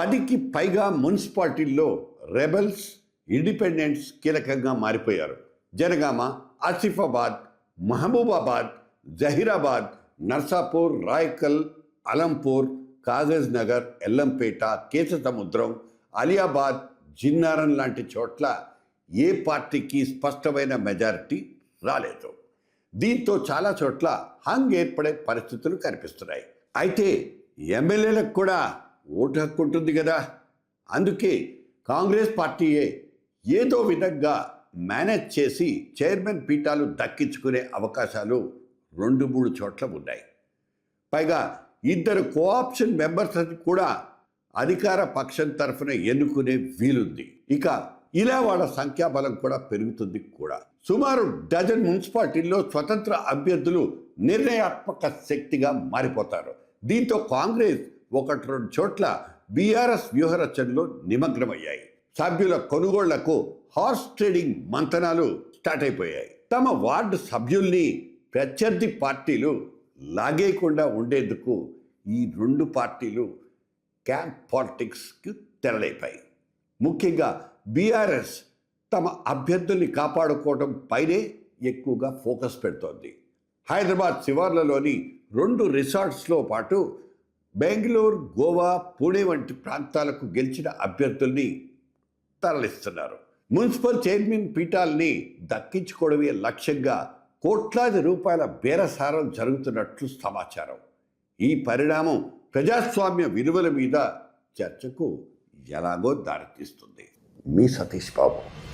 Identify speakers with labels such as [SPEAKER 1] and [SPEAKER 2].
[SPEAKER 1] పదికి పైగా మున్సిపాలిటీల్లో రెబల్స్ ఇండిపెండెంట్స్ కీలకంగా మారిపోయారు. జనగామ ఆసిఫాబాద్ మహబూబాబాద్ జహీరాబాద్ నర్సాపూర్ రాయకల్ అలంపూర్ కాగజ్ నగర్ ఎల్లంపేట కేశసముద్రం అలియాబాద్ జిన్నారం లాంటి చోట్ల ఏ పార్టీకి స్పష్టమైన మెజారిటీ రాలేదు. దీంతో చాలా చోట్ల హంగ్ ఏర్పడే పరిస్థితులు కనిపిస్తున్నాయి. అయితే ఎమ్మెల్యేలకు కూడా ఓటు హక్కు ఉంటుంది కదా. అందుకే కాంగ్రెస్ పార్టీయే ఏదో విధంగా మేనేజ్ చేసి చైర్మన్ పీఠాలు దక్కించుకునే అవకాశాలు రెండు మూడు చోట్ల ఉన్నాయి. పైగా ఇద్దరు కోఆప్షన్ మెంబర్స్ కూడా అధికార పక్షం తరఫున ఎన్నుకునే వీలుంది. ఇక ఇలా వాళ్ళ సంఖ్యాబలం కూడా పెరుగుతుంది కూడా. సుమారు డజన్ మున్సిపాలిటీల్లో స్వతంత్ర అభ్యర్థులు నిర్ణయాత్మక శక్తిగా మారిపోతారు. దీంతో కాంగ్రెస్ ఒకటి రెండు చోట్ల బీఆర్ఎస్ వ్యూహరచనలో నిమగ్నమయ్యాయి. సభ్యుల కొనుగోళ్ళకు హార్స్ ట్రేడింగ్ మంతనాలు స్టార్ట్ అయిపోయాయి. తమ వార్డు సభ్యుల్ని ప్రత్యర్థి పార్టీలు లాగేయకుండా ఉండేందుకు ఈ రెండు పార్టీలు క్యాంప్ పాలిటిక్స్కి తెరలేపాయి. ముఖ్యంగా బీఆర్ఎస్ తమ అభ్యర్థుల్ని కాపాడుకోవడం పైనే ఎక్కువగా ఫోకస్ పెడుతోంది. హైదరాబాద్ శివార్లలోని రెండు రిసార్ట్స్లో పాటు బెంగళూరు గోవా పూణే వంటి ప్రాంతాలకు గెలిచిన అభ్యర్థుల్ని తరలిస్తున్నారు. మున్సిపల్ చైర్మన్ పీఠాల్ని దక్కించుకోవడమే లక్ష్యంగా కోట్లాది రూపాయల బేరసారం జరుగుతున్నట్లు సమాచారం. ఈ పరిణామం ప్రజాస్వామ్య విలువల మీద చర్చకు ఎలాగో దారితీస్తుంది. మీ సతీష్ బాబు.